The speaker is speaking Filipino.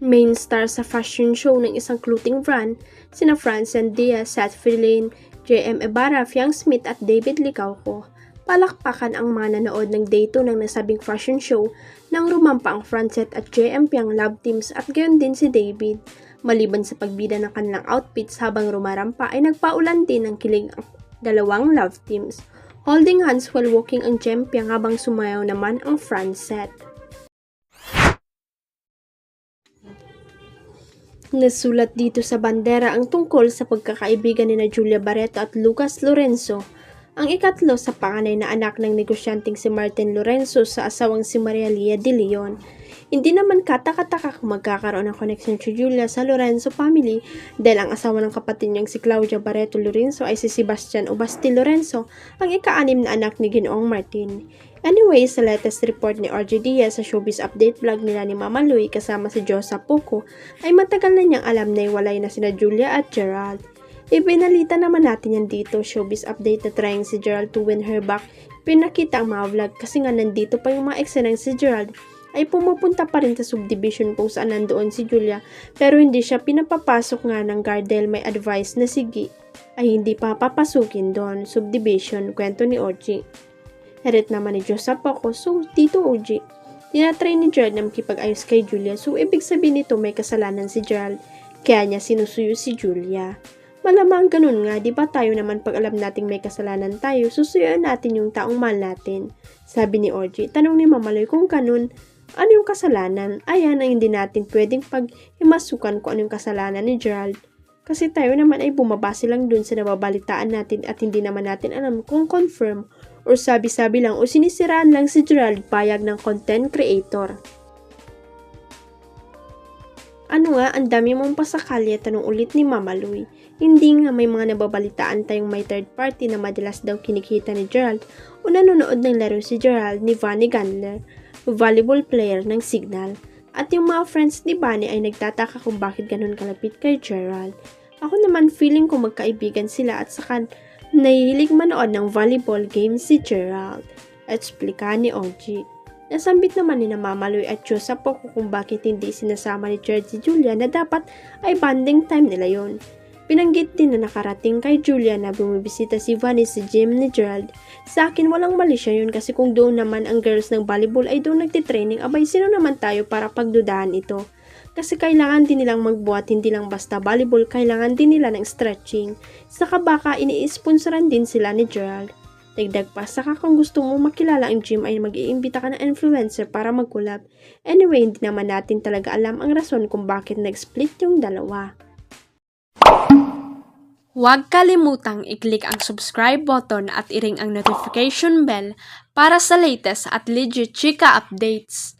Main star sa fashion show ng isang clothing brand, sina Francine Diaz, Seth Filin, J.M. Ibarra, Fiang Smith at David Licauco. Palakpakan ang mga nanood ng day 2 ng nasabing fashion show nang rumampa ang Francet at JM Piang love teams at gayon din si David. Maliban sa pagbida ng kanilang outfits habang rumarampa ay nagpaulan din ng kilig ang dalawang love teams. Holding hands while walking ang Jem Piang habang sumayaw naman ang Francet. Nasulat dito sa bandera ang tungkol sa pagkakaibigan ni na Julia Barreto at Lucas Lorenzo, ang ikatlo sa panganay na anak ng negosyanteng si Martin Lorenzo sa asawang si Maria Lia de Leon. Hindi naman katakataka kung magkakaroon ng connection si Julia sa Lorenzo family dahil ang asawa ng kapatid niyang si Claudia Barreto Lorenzo ay si Sebastian Obasti Lorenzo, ang ika-anim na anak ni Ginoong Martin. Anyway, sa latest report ni RJ Diaz sa Showbiz Update vlog nila ni Mama Louie kasama si Josa Poco, ay matagal na niyang alam na iwalay na sina Julia at Gerald. Ibinalita naman natin yan dito, showbiz update na trying si Gerald to win her back. Pinakita ang mga vlog kasi nga nandito pa yung mga eksena si Gerald ay pumupunta pa rin sa subdivision kung saan nandoon si Julia pero hindi siya pinapapasok nga ng guard dahil may advice na sige ay hindi pa papasukin doon subdivision kwento ni Oji. Herit naman ni Joseph ako so Tito Oji. Tinatry ni Gerald na makipag-ayos kay Julia so ibig sabihin nito may kasalanan si Gerald kaya niya sinusuyo si Julia. Malamang ganun nga, di ba tayo naman pag alam nating may kasalanan tayo, susuyuan natin yung taong mahal natin. Sabi ni Orgy, tanong ni Mamaloy kung ganun, ano yung kasalanan? Ayan ang hindi natin pwedeng paghimasukan kung ano yung kasalanan ni Gerald. Kasi tayo naman ay bumabase lang dun sa nababalitaan natin at hindi naman natin alam kung confirm or sabi-sabi lang o sinisiraan lang si Gerald payag ng content creator. Ano nga, ang dami mong pasakalya, tanong ulit ni Mama Louie. Hindi nga may mga nababalitaan tayong may third party na madalas daw kinikita ni Gerald o nanonood ng laro si Gerald ni Vanny Gandler, volleyball player ng Signal. At yung mga friends ni Vanny ay nagtataka kung bakit ganun kalapit kay Gerald. Ako naman feeling ko magkaibigan sila at saka nahihilig manood ng volleyball game si Gerald. Explika ni OG. Nasambit naman ni na Mamaloy at Diyos sa Poco kung bakit hindi sinasama ni si Julia na dapat ay banding time nila yon. Pinanggit din na nakarating kay Julia na bumibisita si Vanny sa gym ni Gerald. Sa akin walang mali siya yun kasi kung doon naman ang girls ng volleyball ay doon nagtitraining, abay sino naman tayo para pagdudahan ito. Kasi kailangan din nilang magbuhat, hindi lang basta volleyball, kailangan din nila ng stretching. Saka baka ini-sponsoran din sila ni Gerald. Dagdag pa, saka kung gusto mo makilala ang gym ay mag-iimbita ka ng influencer para mag-collab. Anyway, hindi naman natin talaga alam ang rason kung bakit nag-split yung dalawa. Huwag kalimutang i-click ang subscribe button at i-ring ang notification bell para sa latest at legit chika updates.